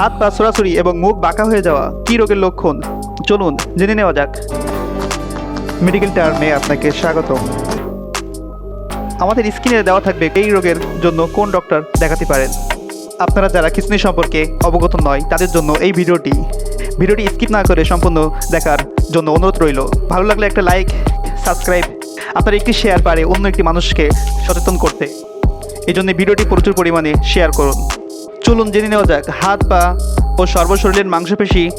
হাত পা সরাসরি এবং মুখ বাঁকা হয়ে যাওয়া কী রোগের লক্ষণ? চলুন জেনে নেওয়া যাক। মেডিকেল টার্মে আপনাকে স্বাগত আমাদের স্ক্রিনে দেওয়া থাকবে এই রোগের জন্য কোন ডক্টর দেখাতে পারেন। আপনারা যারা খিচুনি সম্পর্কে অবগত নয়, তাদের জন্য এই ভিডিওটি। ভিডিওটি স্কিপ না করে সম্পূর্ণ দেখার জন্য অনুরোধ রইল। ভালো লাগলে একটা লাইক, সাবস্ক্রাইব, আপনার একটি শেয়ার পারে অন্য একটি মানুষকে সচেতন করতে। এই জন্য ভিডিওটি প্রচুর পরিমাণে শেয়ার করুন। চলুন জেনে নেওয়া যাক, হাত, পা ও সর্বশরীরের মাংসপেশি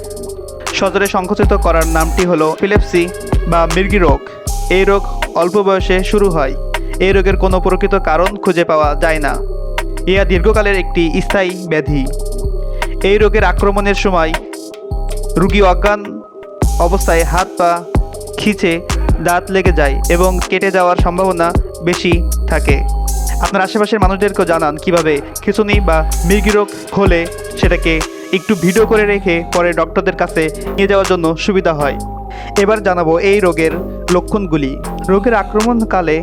সজরে সংকুচিত করার নামটি হলো ফিলেপসি বা মৃগী রোগ। এই রোগ অল্প বয়সে শুরু হয়। এই রোগের কোনো প্রকৃত কারণ খুঁজে পাওয়া যায় না। ইহা দীর্ঘকালের একটি স্থায়ী ব্যাধি। এই রোগের আক্রমণের সময় রুগী অজ্ঞান অবস্থায় হাত, পা খিচে দাঁত লেগে যায় এবং কেটে যাওয়ার সম্ভাবনা বেশি থাকে। আপনার আশেপাশের মানুষদেরকেও জানান কীভাবে খিঁচুনি বা মৃগী রোগ হলে সেটাকে একটু ভিডিও করে রেখে পরে ডক্টরদের কাছে নিয়ে যাওয়ার জন্য সুবিধা হয়। এবার জানাব এই রোগের লক্ষণগুলি। রোগের আক্রমণকালে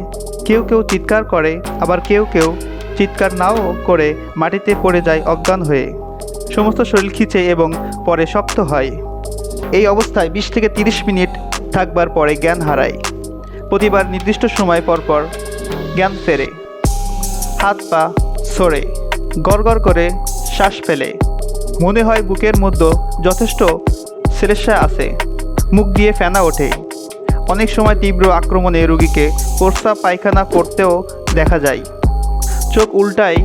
কেউ কেউ চিৎকার করে, আবার কেউ কেউ চিৎকার নাও করে মাটিতে পড়ে যায় অজ্ঞান হয়ে। সমস্ত শরীর খিচে এবং পরে শক্ত হয়। এই অবস্থায় বিশ থেকে তিরিশ মিনিট থাকবার পরে জ্ঞান হারায়। প্রতিবার নির্দিষ্ট সময় পর পর জ্ঞান ফেরে। হাত পা সরে, গড়গড় করে শ্বাস ফেলে। মনে হয় বুকের মধ্যে যথেষ্ট সেরেসা আছে। মুখ দিয়ে ফেনা ওঠে। অনেক সময় তীব্র আক্রমণে রোগীকে প্রস্রাব পায়খানা করতেও দেখা যায়। চোখ উল্টায়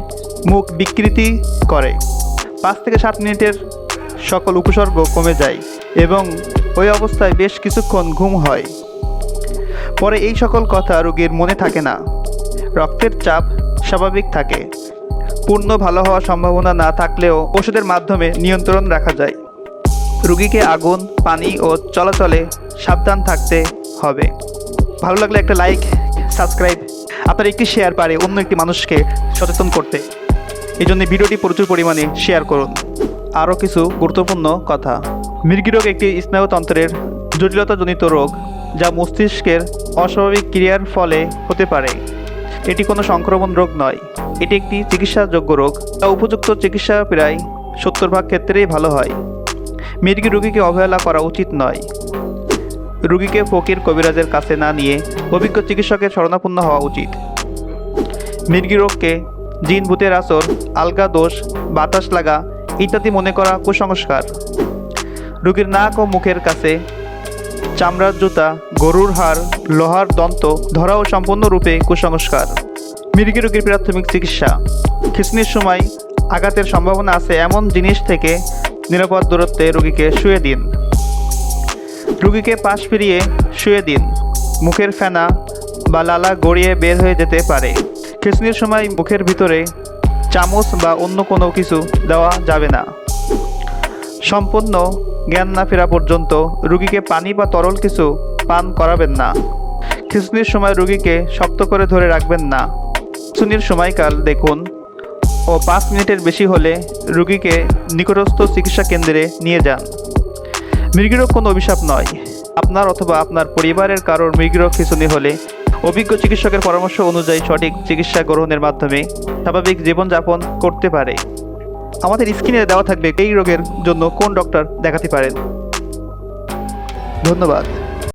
মুখ বিকৃতি করে। পাঁচ থেকে সাত মিনিটের সকল উপসর্গ কমে যায় এবং ওই অবস্থায় বেশ কিছুক্ষণ ঘুম হয়। পরে এই সকল কথা রোগীর মনে থাকে না। রক্তের চাপ স্বাভাবিক থাকে। পূর্ণ ভালো হওয়ার সম্ভাবনা না থাকলেও ওষুধের মাধ্যমে নিয়ন্ত্রণ রাখা যায়। রুগীকে আগুন, পানি ও চলাচলে সাবধান থাকতে হবে। ভালো লাগলে একটা লাইক, সাবস্ক্রাইব, আপনার একটি শেয়ার পারে অন্য একটি মানুষকে সচেতন করতে। এই জন্য ভিডিওটি প্রচুর পরিমাণে শেয়ার করুন। আরও কিছু গুরুত্বপূর্ণ কথা। মৃগী রোগ একটি স্নায়ুতন্ত্রের জটিলতাজনিত রোগ, যা মস্তিষ্কের অস্বাভাবিক ক্রিয়ার ফলে হতে পারে। এটি কোনো সংক্রমণ রোগ নয়। এটি একটি চিকিৎসাযোগ্য রোগ তা উপযুক্ত চিকিৎসা প্রায় সত্তর ভাগ ক্ষেত্রেই ভালো হয়। মৃগী রোগীকে অবহেলা করা উচিত নয়। রুগীকে ফকির কবিরাজের কাছে না নিয়ে অভিজ্ঞ চিকিৎসকের শরণাপন্ন হওয়া উচিত। মৃগী রোগকে জিন, ভূতের আসর, আলগা দোষ, বাতাস লাগা ইত্যাদি মনে করা কুসংস্কার। রোগীর নাক ও মুখের কাছে চামড়ার জুতা গরুর হাড়, লোহার দন্ত ধরাও সম্পূর্ণরূপে কুসংস্কার। মৃগী রোগীর প্রাথমিক চিকিৎসা। খিচনির সময় আঘাতের সম্ভাবনা আছে এমন জিনিস থেকে নিরাপদ দূরত্বে রোগীকে শুয়ে দিন। রোগীকে পাশ ফিরিয়ে শুয়ে দিন। মুখের ফেনা বা লালা গড়িয়ে বের হয়ে যেতে পারে। খিচনির সময় মুখের ভিতরে চামচ বা অন্য কোনো কিছু দেওয়া যাবে না। সম্পূর্ণ জ্ঞান না ফেরা পর্যন্ত রুগীকে পানি বা তরল কিছু পান করাবেন না। খিচুনির সময় রুগীকে শক্ত করে ধরে রাখবেন না। খিচুনির সময়কাল, দেখুন। ও পাঁচ মিনিটের বেশি হলে রুগীকে নিকটস্থ চিকিৎসা কেন্দ্রে নিয়ে যান। মৃগীরোগ কোনো অভিশাপ নয়। আপনার অথবা আপনার পরিবারের কারোর মৃগীরোগ খিচুনি হলে অভিজ্ঞ চিকিৎসকের পরামর্শ অনুযায়ী সঠিক চিকিৎসা গ্রহণের মাধ্যমে স্বাভাবিক জীবনযাপন করতে পারে। আমাদের স্ক্রিনে দেওয়া থাকবে এই রোগের জন্য কোন ডক্টর দেখাতে পারেন। ধন্যবাদ।